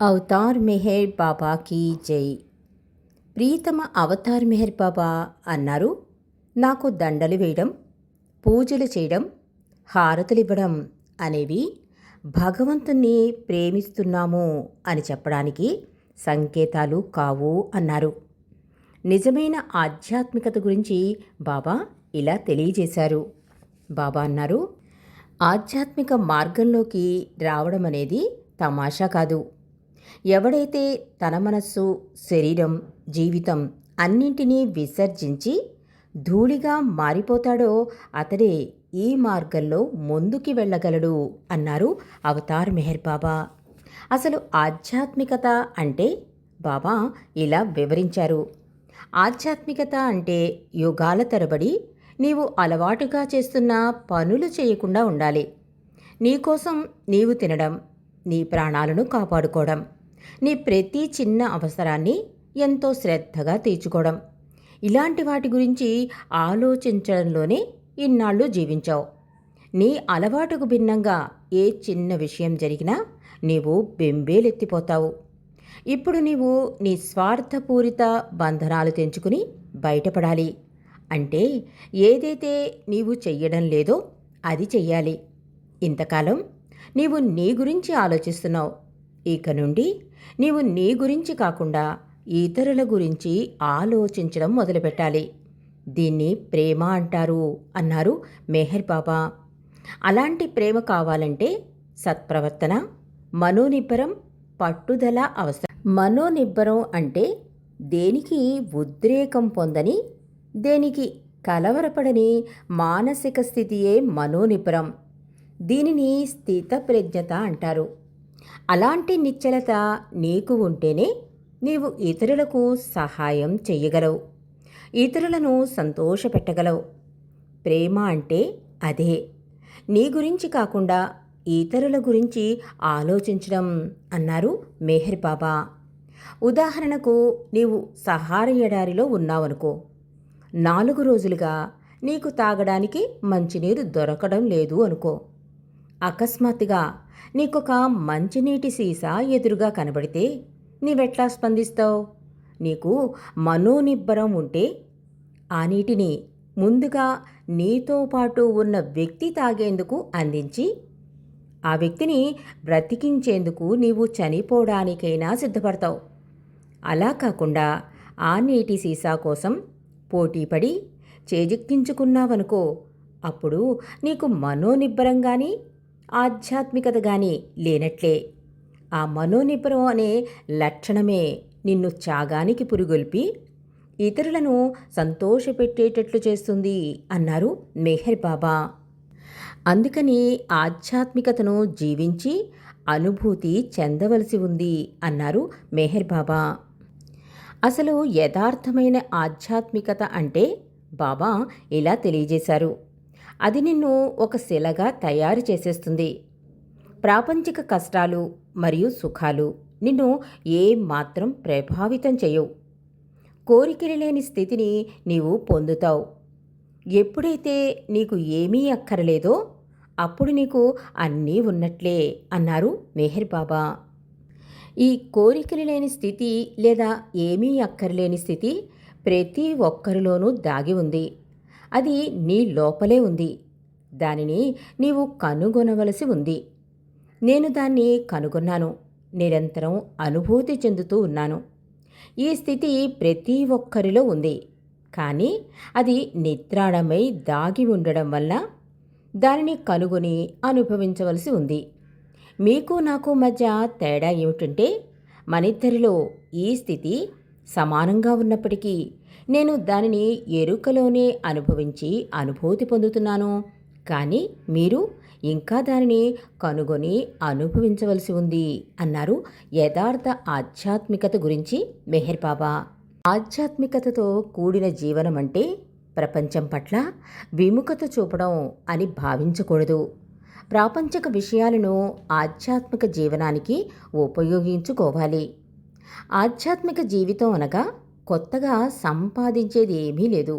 Avatar Meher బాబాకి జై. ప్రీతమ అవతార్ మెహర్ బాబా అన్నారు. నాకు దండలు వేయడం పూజలు చేయడం హారతులివ్వడం అనేవి భగవంతుణ్ణి ప్రేమిస్తున్నాము అని చెప్పడానికి సంకేతాలు కావు అన్నారు. నిజమైన ఆధ్యాత్మికత గురించి బాబా ఇలా తెలియజేశారు. బాబా అన్నారు ఆధ్యాత్మిక మార్గంలోకి రావడం అనేది తమాషా కాదు. ఎవడైతే తన మనస్సు శరీరం జీవితం అన్నింటినీ విసర్జించి ధూళిగా మారిపోతాడో అతడే ఈ మార్గంలో ముందుకి వెళ్ళగలడు అన్నారు అవతార్ మెహర్ బాబా. అసలు ఆధ్యాత్మికత అంటే బాబా ఇలా వివరించారు. ఆధ్యాత్మికత అంటే యుగాల తరబడి నీవు అలవాటుగా చేస్తున్న పనులు చేయకుండా ఉండాలి. నీకోసం నీవు తినడం నీ ప్రాణాలను కాపాడుకోవడం నీ ప్రతి చిన్న అవసరాన్ని ఎంతో శ్రద్ధగా తీర్చుకోవడం. ఇలాంటి వాటి గురించి ఆలోచించడంలోనే ఇన్నాళ్ళు జీవించావు. నీ అలవాటుకు భిన్నంగా ఏ చిన్న విషయం జరిగినా నీవు బెంబేలెత్తిపోతావు. ఇప్పుడు నీవు నీ స్వార్థపూరిత బంధనాలు తెంచుకుని బయటపడాలి. అంటే ఏదైతే నీవు చెయ్యడం లేదో అది చెయ్యాలి. ఇంతకాలం నీవు నీ గురించి ఆలోచిస్తున్నావు. ఇక నుండి నీవు నీ గురించి కాకుండా ఇతరుల గురించి ఆలోచించడం మొదలుపెట్టాలి. దీన్ని ప్రేమ అంటారు అన్నారు మెహర్ బాబా. అలాంటి ప్రేమ కావాలంటే సత్ప్రవర్తన మనోనిబ్బరం పట్టుదల అవసరం. మనోనిబ్బరం అంటే దేనికి ఉద్రేకం పొందని దేనికి కలవరపడని మానసిక స్థితియే మనోనిబ్బరం. దీనిని స్థితప్రజ్ఞత అంటారు. అలాంటి నిశ్చలత నీకు ఉంటేనే నీవు ఇతరులకు సహాయం చేయగలవు ఇతరులను సంతోషపెట్టగలవు. ప్రేమ అంటే అదే. నీ గురించి కాకుండా ఇతరుల గురించి ఆలోచించడం అన్నారు మెహర్ బాబా. ఉదాహరణకు నీవు సహార ఎడారిలో ఉన్నావనుకో. నాలుగు రోజులుగా నీకు తాగడానికి మంచినీరు దొరకడం లేదు అనుకో. అకస్మాత్తుగా నీకొక మంచినీటి సీసా ఎదురుగా కనబడితే నీవెట్లా స్పందిస్తావు? నీకు మనోనిబ్బరం ఉంటే ఆ నీటిని ముందుగా నీతో పాటు ఉన్న వ్యక్తి తాగేందుకు అందించి ఆ వ్యక్తిని బ్రతికించేందుకు నీవు చనిపోవడానికైనా సిద్ధపడతావు. అలా కాకుండా ఆ నీటి సీసా కోసం పోటీపడి చేజిక్కించుకున్నావనుకో అప్పుడు నీకు మనోనిబ్బరం కానీ ఆధ్యాత్మికత కానీ లేనట్లే. ఆ మనోనిపురం అనే లక్షణమే నిన్ను త్యాగానికి పురుగొల్పి ఇతరులను సంతోషపెట్టేటట్లు చేస్తుంది అన్నారు మెహర్ బాబా. అందుకని ఆధ్యాత్మికతను జీవించి అనుభూతి చెందవలసి ఉంది అన్నారు మెహర్ బాబా. అసలు యథార్థమైన ఆధ్యాత్మికత అంటే బాబా ఇలా తెలియజేశారు. అది నిన్ను ఒక శిలగా తయారు చేసేస్తుంది. ప్రాపంచిక కష్టాలు మరియు సుఖాలు నిన్ను ఏమాత్రం ప్రభావితం చేయవు. కోరికలు లేని స్థితిని నీవు పొందుతావు. ఎప్పుడైతే నీకు ఏమీ అక్కరలేదో అప్పుడు నీకు అన్నీ ఉన్నట్లే అన్నారు మెహర్ బాబా. ఈ కోరికలు లేని స్థితి లేదా ఏమీ అక్కర్లేని స్థితి ప్రతి ఒక్కరిలోనూ దాగి ఉంది. అది నీ లోపలే ఉంది. దానిని నీవు కనుగొనవలసి ఉంది. నేను దాన్ని కనుగొన్నాను. నిరంతరం అనుభూతి చెందుతూ ఉన్నాను. ఈ స్థితి ప్రతి ఒక్కరిలో ఉంది. కానీ అది నిద్రాణమై దాగి ఉండడం వల్ల దానిని కనుగొని అనుభవించవలసి ఉంది. మీకు నాకు మధ్య తేడా ఏమిటంటే మనిద్దరిలో ఈ స్థితి సమానంగా ఉన్నప్పటికీ నేను దానిని ఎరుకలోనే అనుభవించి అనుభూతి పొందుతున్నాను. కానీ మీరు ఇంకా దానిని కనుగొని అనుభవించవలసి ఉంది అన్నారు యథార్థ ఆధ్యాత్మికత గురించి మెహర్ బాబా. ఆధ్యాత్మికతతో కూడిన జీవనం అంటే ప్రపంచం పట్ల విముఖత చూపడం అని భావించకూడదు. ప్రాపంచక విషయాలను ఆధ్యాత్మిక జీవనానికి ఉపయోగించుకోవాలి. ఆధ్యాత్మిక జీవితం అనగా కొత్తగా సంపాదించేది ఏమీ లేదు.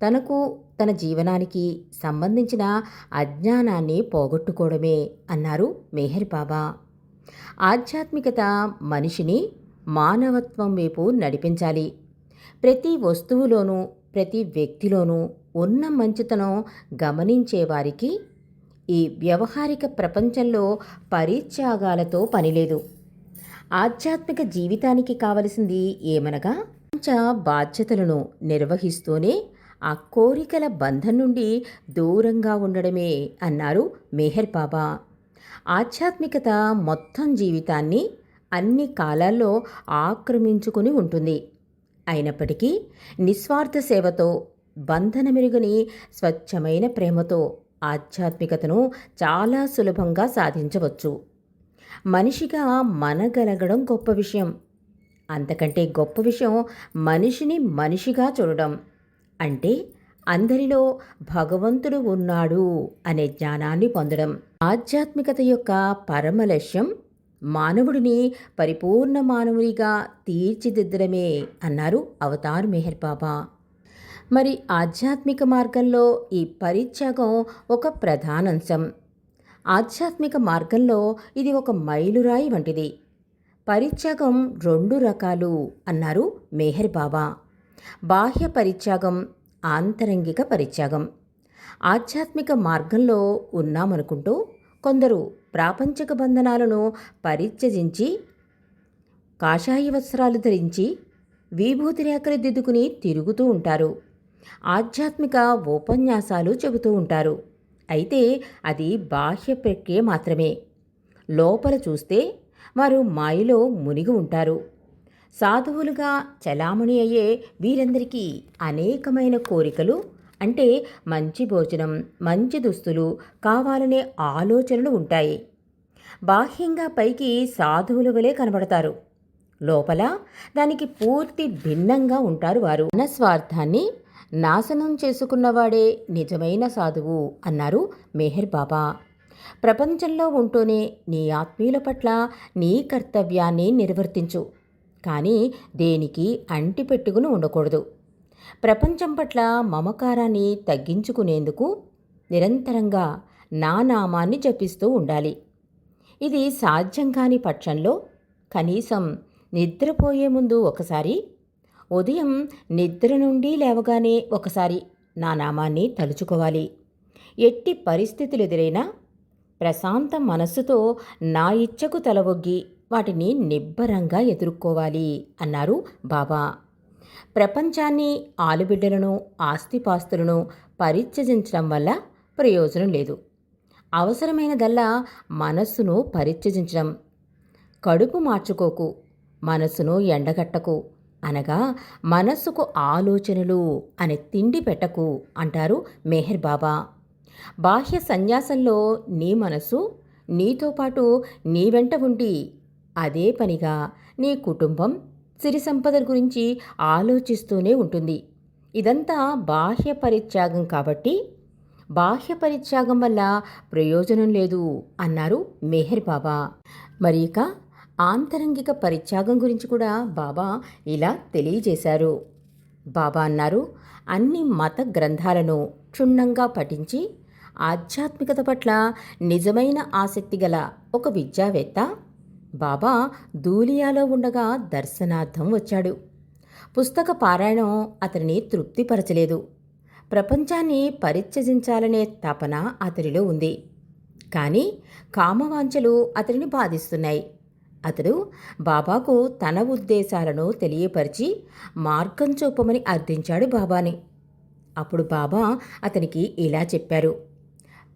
తనకు తన జీవనానికి సంబంధించిన అజ్ఞానాన్ని పోగొట్టుకోవడమే అన్నారు మెహర్ బాబా. ఆధ్యాత్మికత మనిషిని మానవత్వం వైపు నడిపించాలి. ప్రతి వస్తువులోనూ ప్రతి వ్యక్తిలోనూ ఉన్న మంచితనం గమనించే వారికి ఈ వ్యవహారిక ప్రపంచంలో పరిత్యాగాలతో పనిలేదు. ఆధ్యాత్మిక జీవితానికి కావలసింది ఏమనగా? పంచ బాధ్యతలను నిర్వహిస్తూనే ఆ కోరికల బంధం నుండి దూరంగా ఉండడమే అన్నారు మెహర్ బాబా. ఆధ్యాత్మికత మొత్తం జీవితాన్ని అన్ని కాలాల్లో ఆక్రమించుకుని ఉంటుంది. అయినప్పటికీ నిస్వార్థ సేవతో బంధన మెరుగని స్వచ్ఛమైన ప్రేమతో ఆధ్యాత్మికతను చాలా సులభంగా సాధించవచ్చు. మనిషిగా మనగలగడం గొప్ప విషయం. అంతకంటే గొప్ప విషయం మనిషిని మనిషిగా చూడడం. అంటే అందరిలో భగవంతుడు ఉన్నాడు అనే జ్ఞానాన్ని పొందడం. ఆధ్యాత్మికత యొక్క పరమ లక్ష్యం మానవుడిని పరిపూర్ణ మానవునిగా తీర్చిదిద్దడమే అన్నారు అవతార్ మెహర్ బాబా. మరి ఆధ్యాత్మిక మార్గంలో ఈ పరిత్యాగం ఒక ప్రధానాంశం ఆధ్యాత్మిక మార్గంలో ఇది ఒక మైలురాయి వంటిది. పరిత్యాగం రెండు రకాలు అన్నారు మెహర్ బాబా. బాహ్య పరిత్యాగం ఆంతరంగిక పరిత్యాగం. ఆధ్యాత్మిక మార్గంలో ఉన్నామనుకుంటూ కొందరు ప్రాపంచిక బంధనాలను పరిత్యజించి కాషాయ వస్త్రాలు ధరించి విభూతి రేఖలు దిద్దుకుని తిరుగుతూ ఉంటారు. ఆధ్యాత్మిక ఉపన్యాసాలు చెబుతూ ఉంటారు. అయితే అది బాహ్య ప్రక్రియ మాత్రమే. లోపల చూస్తే వారు మాయలో మునిగి ఉంటారు. సాధువులుగా చలామణి అయ్యే వీరందరికీ అనేకమైన కోరికలు అంటే మంచి భోజనం మంచి దుస్తులు కావాలనే ఆలోచనలు ఉంటాయి. బాహ్యంగా పైకి సాధువుల వలె కనబడతారు. లోపల దానికి పూర్తి భిన్నంగా ఉంటారు వారు. మన స్వార్థాన్ని నాశనం చేసుకున్నవాడే నిజమైన సాధువు అన్నారు మెహర్ బాబా. ప్రపంచంలో ఉంటూనే నీ ఆత్మీయుల పట్ల నీ కర్తవ్యాన్ని నిర్వర్తించు. కానీ దేనికి అంటి పెట్టుకుని ఉండకూడదు. ప్రపంచం పట్ల మమకారాన్ని తగ్గించుకునేందుకు నిరంతరంగా నా నామాన్ని జపిస్తూ ఉండాలి. ఇది సాధ్యం కాని పక్షంలో కనీసం నిద్రపోయే ముందు ఒకసారి ఉదయం నిద్ర నుండి లేవగానే ఒకసారి నా నామాన్ని తలుచుకోవాలి. ఎట్టి పరిస్థితులు ఎదురైనా ప్రశాంత మనస్సుతో నా ఇచ్చకు తలవొగ్గి వాటిని నిబ్బరంగా ఎదుర్కోవాలి అన్నారు బాబా. ప్రపంచాన్ని ఆలుబిడ్డలను ఆస్తిపాస్తులను పరిత్యజించడం వల్ల ప్రయోజనం లేదు. అవసరమైనదల్లా మనస్సును పరిత్యజించడం. కడుపు మార్చుకోకు మనస్సును ఎండగట్టకు అనగా మనస్సుకు ఆలోచనలు అనే తిండి పెట్టకు అంటారు మెహర్ బాబా. బాహ్య సన్యాసంలో నీ మనసు నీతో పాటు నీ వెంట ఉండి అదే పనిగా నీ కుటుంబం సిరి సంపదల గురించి ఆలోచిస్తూనే ఉంటుంది. ఇదంతా బాహ్య పరిత్యాగం కాబట్టి బాహ్య పరిత్యాగం వల్ల ప్రయోజనం లేదు అన్నారు మెహర్ బాబా. మరి ఇక ఆంతరంగిక పరిత్యాగం గురించి కూడా బాబా ఇలా తెలియజేశారు. బాబా అన్నారు అన్ని మత గ్రంథాలను క్షుణ్ణంగా పఠించి ఆధ్యాత్మికత పట్ల నిజమైన ఆసక్తి గల ఒక విద్యావేత్త. బాబా దూలియాలో ఉండగా దర్శనార్థం వచ్చాడు. పుస్తక పారాయణం అతనిని తృప్తిపరచలేదు. ప్రపంచాన్ని పరిత్యజించాలనే తపన అతనిలో ఉంది. కానీ కామవాంఛలు అతనిని బాధిస్తున్నాయి. అతడు బాబాకు తన ఉద్దేశాలను తెలియపరిచి మార్గం చూపమని అర్థించాడు బాబాని. అప్పుడు బాబా అతనికి ఇలా చెప్పారు.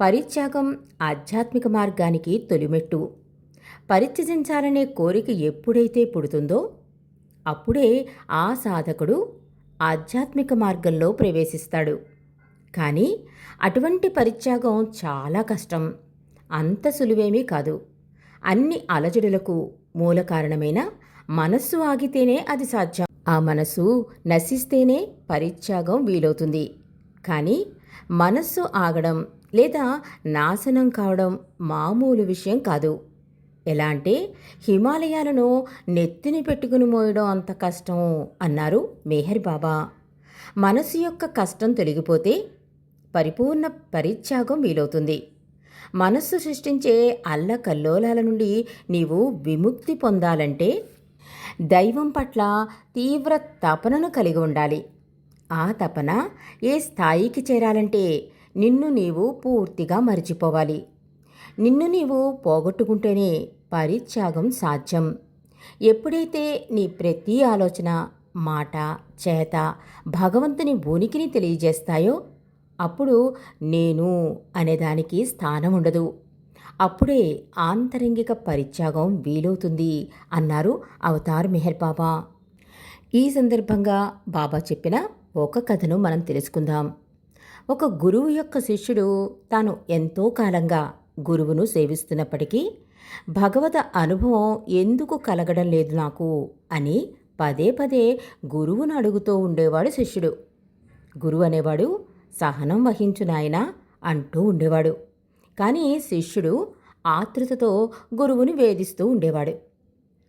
పరిత్యాగం ఆధ్యాత్మిక మార్గానికి తొలిమెట్టు. పరిత్యజించాలనే కోరిక ఎప్పుడైతే పుడుతుందో అప్పుడే ఆ సాధకుడు ఆధ్యాత్మిక మార్గంలో ప్రవేశిస్తాడు. కానీ అటువంటి పరిత్యాగం చాలా కష్టం. అంత సులువేమీ కాదు. అన్ని అలజడులకు మూల కారణమైన మనస్సు ఆగితేనే అది సాధ్యం. ఆ మనసు నశిస్తేనే పరిత్యాగం వీలవుతుంది. కానీ మనస్సు ఆగడం లేదా నాశనం కావడం మామూలు విషయం కాదు. ఎలా అంటే హిమాలయాలను నెత్తిని పెట్టుకుని మోయడం అంత కష్టం అన్నారు మేహర్ బాబా. మనసు యొక్క కష్టం తొలగిపోతే పరిపూర్ణ పరిత్యాగం వీలవుతుంది. మనస్సు సృష్టించే అల్లకల్లోలాల నుండి నీవు విముక్తి పొందాలంటే దైవం పట్ల తీవ్ర తపనను కలిగి ఉండాలి. ఆ తపన ఏ స్థాయికి చేరాలంటే నిన్ను నీవు పూర్తిగా మర్చిపోవాలి. నిన్ను నీవు పోగొట్టుకుంటేనే పరిత్యాగం సాధ్యం. ఎప్పుడైతే నీ ప్రతి ఆలోచన మాట చేత భగవంతుని ఉనికిని తెలియజేస్తాయో అప్పుడు నేను అనేదానికి స్థానం ఉండదు. అప్పుడే ఆంతరంగిక పరిత్యాగం వీలవుతుంది అన్నారు అవతార్ మెహర్ బాబా. ఈ సందర్భంగా బాబా చెప్పిన ఒక కథను మనం తెలుసుకుందాం. ఒక గురువు యొక్క శిష్యుడు తాను ఎంతో కాలంగా గురువును సేవిస్తున్నప్పటికీ భగవత అనుభవం ఎందుకు కలగడం లేదు నాకు అని పదే పదే గురువును అడుగుతూ ఉండేవాడు శిష్యుడు. గురువు అనేవాడు సహనం వహించు నాయనా అంటూ ఉండేవాడు. కానీ శిష్యుడు ఆతృతతో గురువుని వేధిస్తూ ఉండేవాడు.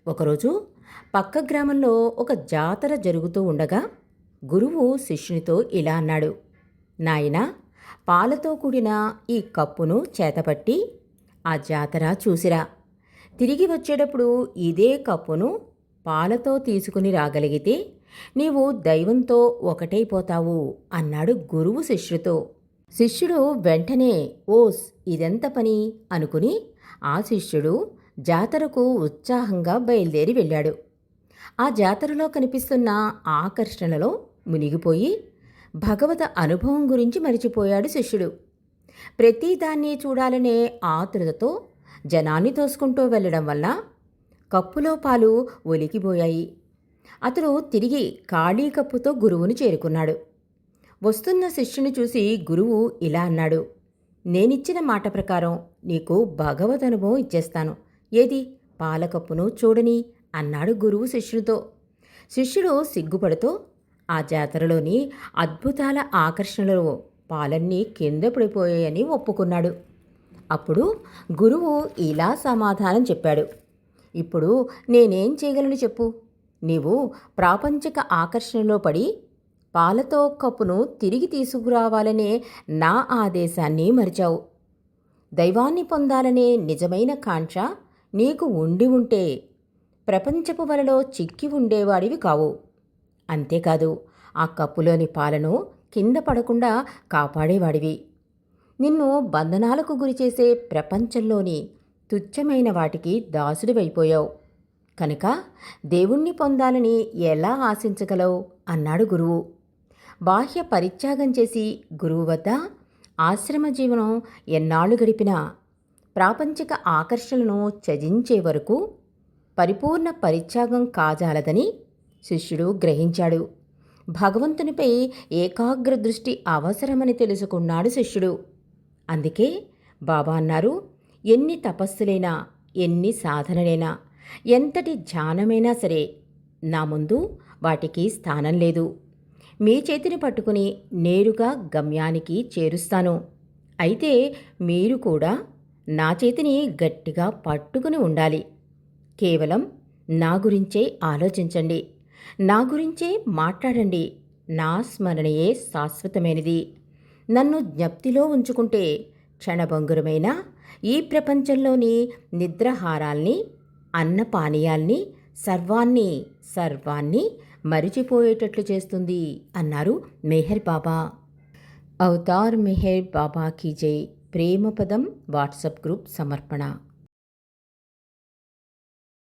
ఒకరోజు పక్క గ్రామంలో ఒక జాతర జరుగుతూ ఉండగా గురువు శిష్యునితో ఇలా అన్నాడు. నాయనా పాలతో కూడిన ఈ కప్పును చేతపట్టి ఆ జాతర చూసిరా. తిరిగి వచ్చేటప్పుడు ఇదే కప్పును పాలతో తీసుకుని రాగలిగితే నీవు దైవంతో ఒకటైపోతావు అన్నాడు గురువు శిష్యుతో శిష్యుడు వెంటనే ఓస్ ఇదెంత పని? అనుకుని ఆ శిష్యుడు జాతరకు ఉత్సాహంగా బయలుదేరి వెళ్ళాడు. ఆ జాతరలో కనిపిస్తున్న ఆకర్షణలో మునిగిపోయి భగవత అనుభవం గురించి మరిచిపోయాడు శిష్యుడు. ప్రతిదాన్ని చూడాలనే ఆతృతతో జనాన్ని తోసుకుంటూ వెళ్ళడం వల్ల కప్పులో పాలు ఒలికిపోయాయి. అతడు తిరిగి ఖాళీ కప్పుతో గురువును చేరుకున్నాడు. వస్తున్న శిష్యుని చూసి గురువు ఇలా అన్నాడు నేనిచ్చిన మాట ప్రకారం నీకు భగవద్ అనుభవం ఇచ్చేస్తాను. ఏది? పాలకప్పును చూడని అన్నాడు గురువు శిష్యునితో. శిష్యుడు సిగ్గుపడుతూ ఆ జాతరలోని అద్భుతాల ఆకర్షణలో పాలన్నీ కింద పడిపోయాయని ఒప్పుకున్నాడు. అప్పుడు గురువు ఇలా సమాధానం చెప్పాడు ఇప్పుడు నేనేం చేయగలను చెప్పు? నీవు ప్రాపంచిక ఆకర్షణలో పడి పాలతో కప్పును తిరిగి తీసుకురావాలనే నా ఆదేశాన్ని మరిచావు. దైవాన్ని పొందాలనే నిజమైన కాంక్ష నీకు ఉండి ఉంటే ప్రపంచపు వలలో చిక్కి ఉండేవాడివి కావు. అంతేకాదు ఆ కప్పులోని పాలను కింద పడకుండా కాపాడేవాడివి. నిన్ను బంధనాలకు గురిచేసే ప్రపంచంలోని తుచ్చమైన వాటికి దాసుడివైపోయావు. కనుక దేవుణ్ణి పొందాలని ఎలా ఆశించగలవు? అన్నాడు గురువు. బాహ్య పరిత్యాగం చేసి గురువు వద్ద ఆశ్రమ జీవనం ఎన్నాళ్ళు గడిపినా ప్రాపంచిక ఆకర్షణలను త్యజించే వరకు పరిపూర్ణ పరిత్యాగం కాజాలదని శిష్యుడు గ్రహించాడు. భగవంతునిపై ఏకాగ్ర దృష్టి అవసరమని తెలుసుకున్నాడు శిష్యుడు. అందుకే బాబా అన్నారు ఎన్ని తపస్సులైనా ఎన్ని సాధనలైనా ఎంతటి ధ్యానమైనా సరే నా ముందు వాటికి స్థానం లేదు. మీ చేతిని పట్టుకుని నేరుగా గమ్యానికి చేరుస్తాను. అయితే మీరు కూడా నా చేతిని గట్టిగా పట్టుకుని ఉండాలి. కేవలం నా గురించే ఆలోచించండి. నా గురించే మాట్లాడండి. నా స్మరణయే శాశ్వతమైనది. నన్ను జ్ఞప్తిలో ఉంచుకుంటే క్షణభంగురమైన ఈ ప్రపంచంలోని నిద్రహారాల్ని అన్నపానీయాల్ని సర్వాన్ని సర్వాన్ని మరిచిపోయేటట్లు చేస్తుంది అన్నారు మెహర్ బాబా. అవతార్ మెహర్ బాబా కీ జై. ప్రేమపదం వాట్సాప్ గ్రూప్ సమర్పణ.